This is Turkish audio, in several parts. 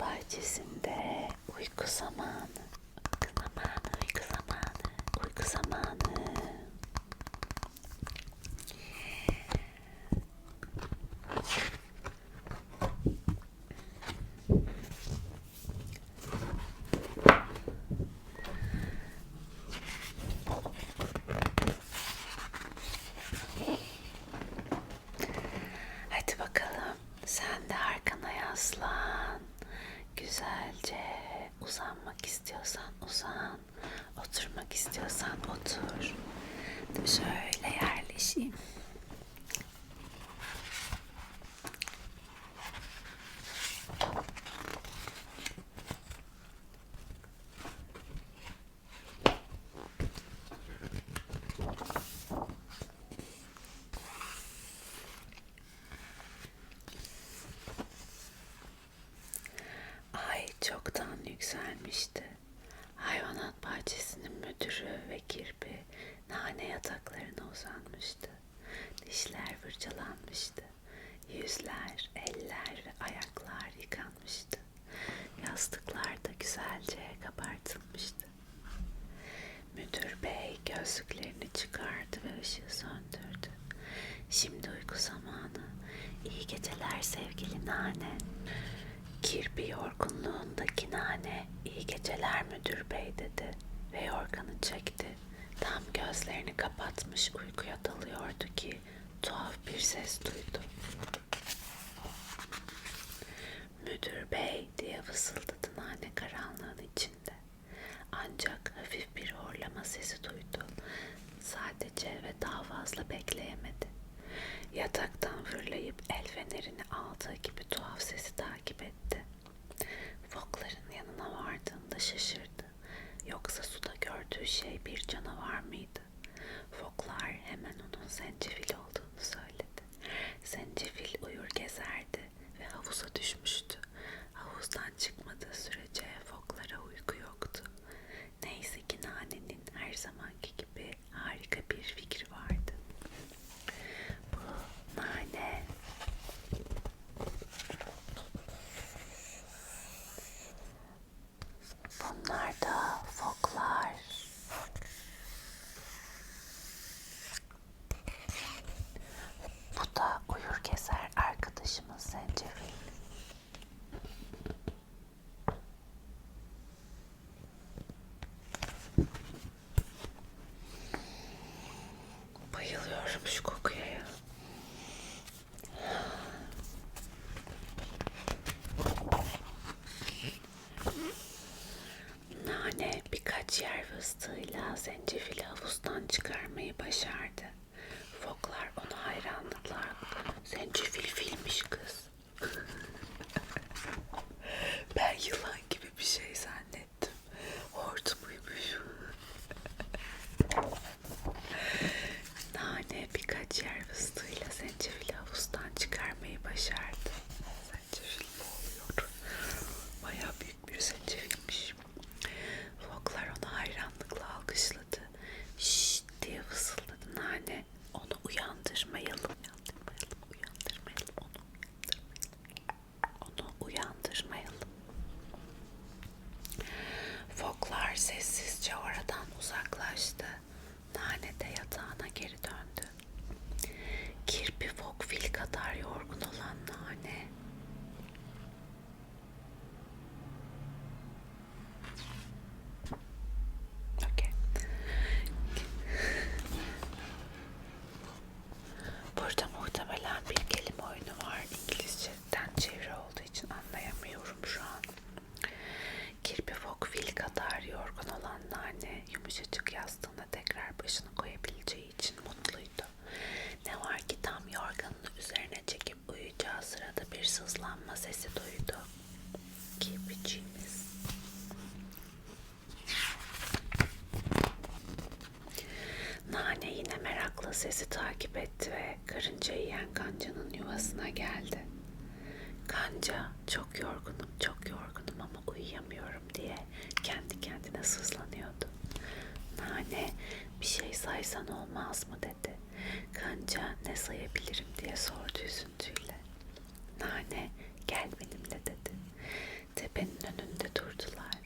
bahçesinde uyku zamanı. Uyku zamanı, uyku zamanı, uyku zamanı. istiyorsan uzan. Oturmak istiyorsan otur. Şöyle yerleşeyim. Ay çoktan yükselmişti. Müdürü ve kirpi nane yataklarına uzanmıştı. Dişler fırçalanmıştı. Yüzler, eller ve ayaklar yıkanmıştı. Yastıklar da güzelce kabartılmıştı. Müdür bey gözlüklerini çıkardı ve ışığı söndürdü. Şimdi uyku zamanı. İyi geceler sevgili nane. Kirpi yorgunluğundaki nane iyi geceler müdür bey dedi ve yorganı çekti. Tam gözlerini kapatmış uykuya dalıyordu ki tuhaf bir ses duydu. Müdür bey diye fısıldadı nane karanlığın içinde. Ancak hafif bir horlama sesi duydu. Sadece ve daha fazla bekleyemedi. Yataktan fırlayıp el fenerini aldığı gibi tuhaf sesi takip etti. Fokların yanına vardığında şaşırdı. Yoksa suda gördüğü şey bir canavar mıydı? Foklar hemen onun zencefil olduğunu söyledi. Zencefil uyur gezerdi ve havuza düşmüştü. Yuvasına geldi. Kanca çok yorgunum çok yorgunum ama uyuyamıyorum diye kendi kendine sızlanıyordu. Nane bir şey saysan olmaz mı dedi. Kanca ne sayabilirim diye sordu üzüntüyle. Nane gel benimle dedi. Tepenin önünde durdular.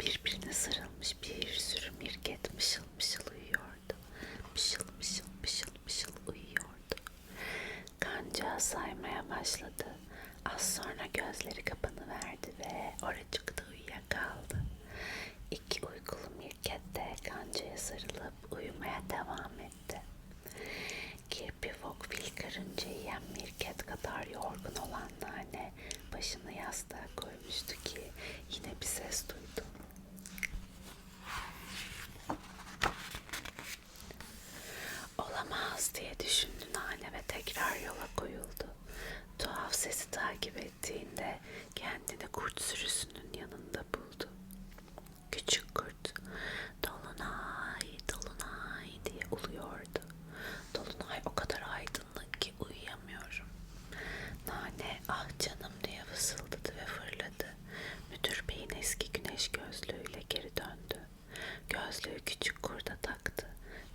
Birbirine sarılmış bir sürü mirket mışıl mışıl uyuyordu. Mışıl mışıl uyuyordu. Kanca saymaya başladı. Az sonra gözleri kapanıverdi ve oracıkta uyuyakaldı. İki uykulu mirket de kancaya sarılıp uyumaya devam etti. Kirpi fok fil karınca yiyen mirket kadar yorgun olan nane başını yastığa koymuştu ki yine bir ses duydu. Tekrar yola koyuldu. Tuhaf sesi takip ettiğinde kendini kurt sürüsünün yanında buldu. Küçük kurt, dolunay, dolunay diye uluyordu. Dolunay o kadar aydınlık ki uyuyamıyorum. Nane ah canım diye fısıldadı ve fırladı. Müdür beyin eski güneş gözlüğüyle geri döndü. Gözlüğü küçük kurda taktı.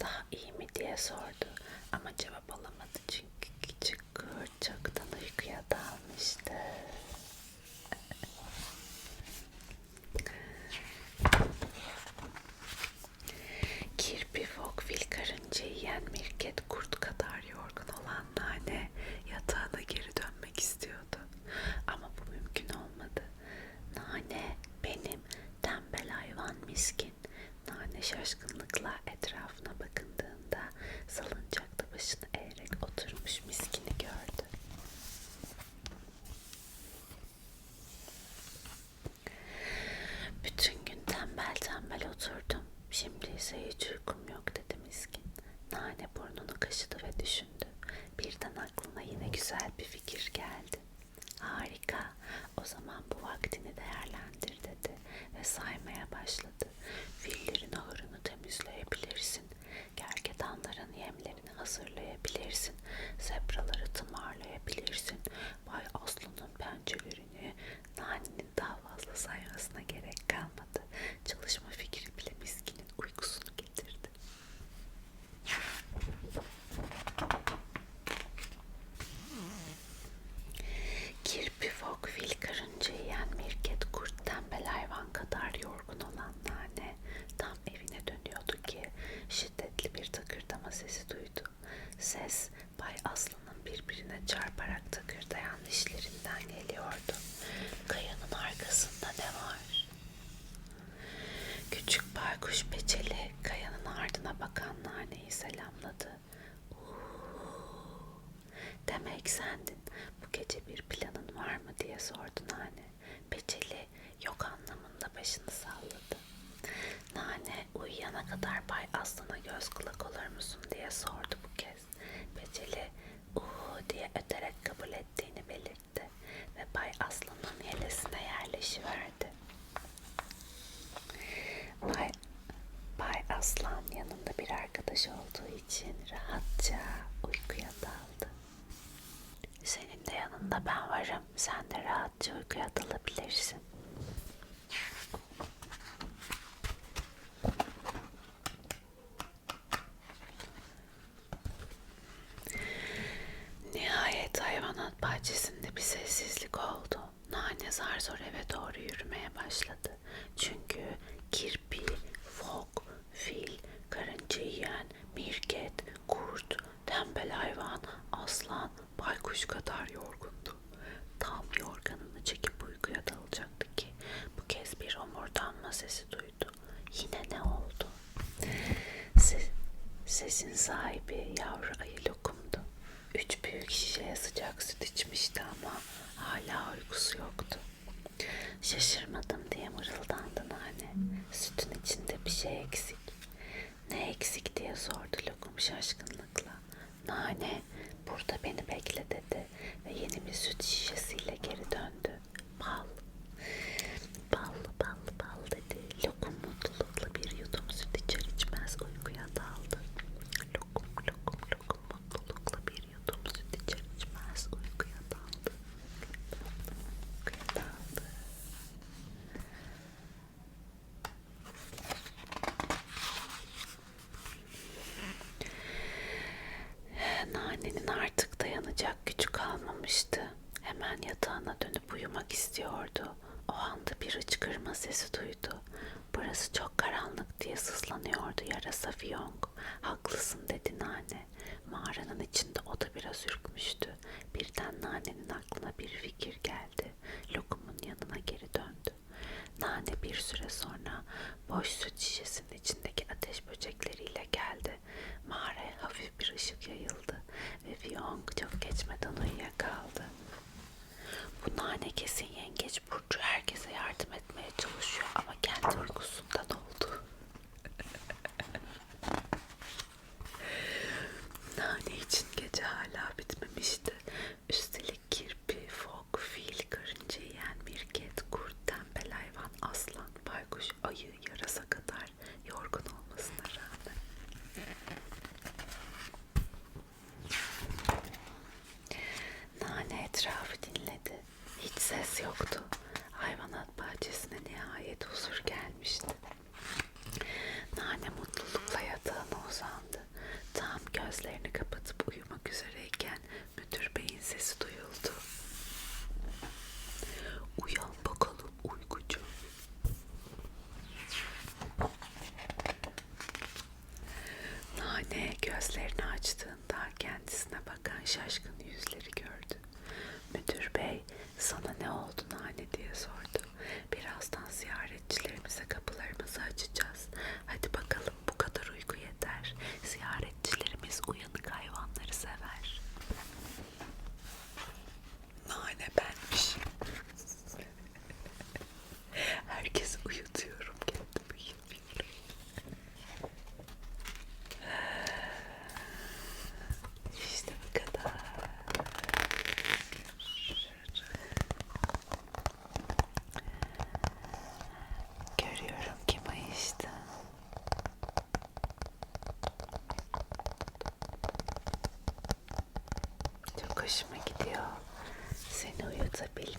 Daha iyi mi diye sordu. Ama cevap alamadı çünkü küçük kurt uykuya dalmıştı. Kirpi, fok, fil, karınca yiyen mirket, kurt kadar yorgun olan Nane yatağına geri dönmek istiyordu. Ama bu mümkün olmadı. Nane benim tembel hayvan miskin. Nane şaşkınlıkla etrafına bakındığında salıncakta başını eğerek oturmuş miskini gördü. Bütün gün tembel tembel oturdum. Şimdi ise hiç uykum yok dedi miskin. Nane burnunu kaşıdı ve düşündü. Birden aklına yine güzel bir fikir geldi. Harika, o zaman bu vaktini değerlendir dedi ve saymaya başladı. Fillerin ahırını temizleyebilirsin. Gergedanların yemlerini hazırlayabilirsin. Zebraları tımarlayabilirsin. Bay Aslı'nın pençelerini nanenin daha fazla saymasına gerek kalmadı. Çalışma fikri bile miskinin uykusunu getirdi. Kirpi, fok, fil, karınca yiyen mirket, kurt, tembel hayvan kadar yorgun olan nane tam evine dönüyordu ki şiddetli bir takırdama sesi duydu. Ses Bay Aslı'nın birbirine çarparak takırdayan dişlerinden geliyordu. Kayanın arkasında ne var? Küçük baykuş peçeli kayanın ardına bakan naneyi selamladı. Uuu, demek sendin. Bu gece bir planın var mı diye sordu Nane. Peçeli yok anlamında başını salladı. Nane uyuyana kadar Bay Aslan'a göz kulak olur musun diye sordu bu kez. Peçeli uuu diye öterek kabul ettiğini belirtti ve Bay Aslan'ın yelesine yerleşiverdi. Bay, Bay Aslan yanında bir arkadaş olduğu için rahatça uykuya daldı. Senin de yanında ben varım. Sen de rahatça uykuya dalabilirsin. Bahçesinde bir sessizlik oldu. Nane zar zor eve doğru yürümeye başladı. Çünkü kirpi, fok, fil, karınca yiyen, mirket, kurt, tembel hayvan, aslan, baykuş kadar yorgundu. Tam yorganını çekip uykuya dalacaktı ki bu kez bir omurdanma sesi duydu. Yine ne oldu? Ses, sesin sahibi yavru ayı büyük şişeye sıcak süt içmişti ama hala uykusu yoktu. Şaşırmadım diye mırıldandı nane. Sütün içinde bir şey eksik. Ne eksik diye sordu lokum şaşkınlıkla. Nane burada beni bekle dedi ve yeni bir süt şişesiyle geri döndü. Bal. Bal, bal, bal dedi. Lokum mutlulukla bir yudum süt içer içmez uykuya daldı. Lokum, lokum, lokum mutlulukla bir yudum süt içer içmez uykuya daldı. Uykuya daldı. Nanenin artık dayanacak gücü kalmamıştı. Hemen yatağına dönüp uyumak istiyordu. O anda bir hıçkırma sesi duydu. Burası çok karanlık diye sızlanıyordu yarasa Fiyong. Haklısın dedi Nane. Mağaranın içinde o da biraz ürkmüştü. Birden Nane'nin aklına bir fikir geldi. Lokum'un yanına geri döndü. Nane bir süre sonra boş süt şişesinin içindeki ateş böcekleriyle geldi. Mağaraya hafif bir ışık yayıldı ve Fiyong çok geçmeden uyuyakaldı. Bu nane kesin yengeç burcu herkese yardım etmeye çalışıyor ama kendi uykusundan oldu. Nane için gece hala bitmemişti. Tam gözlerini kapatıp uyumak üzereyken müdür beyin sesi duyuldu. Uyan bakalım uykucu. Nane gözlerini açtığında kendisine bakan şaşkın yüzleri gördü. Müdür bey sana ne oldu Nane diye sordu. Birazdan ziyaretçilerimize kapılarımızı açacağız. Hadi bakalım bu kadar uyku yeter. Ziyaretçilerimiz uyanık hayvanları sever. Nane benmiş. Herkes uyutuyorum kendimi uyumuyorum. İşte bu kadar. Görüyorum ki mayıştı. Çok hoşuma gidiyor. Seni uyutabilmek,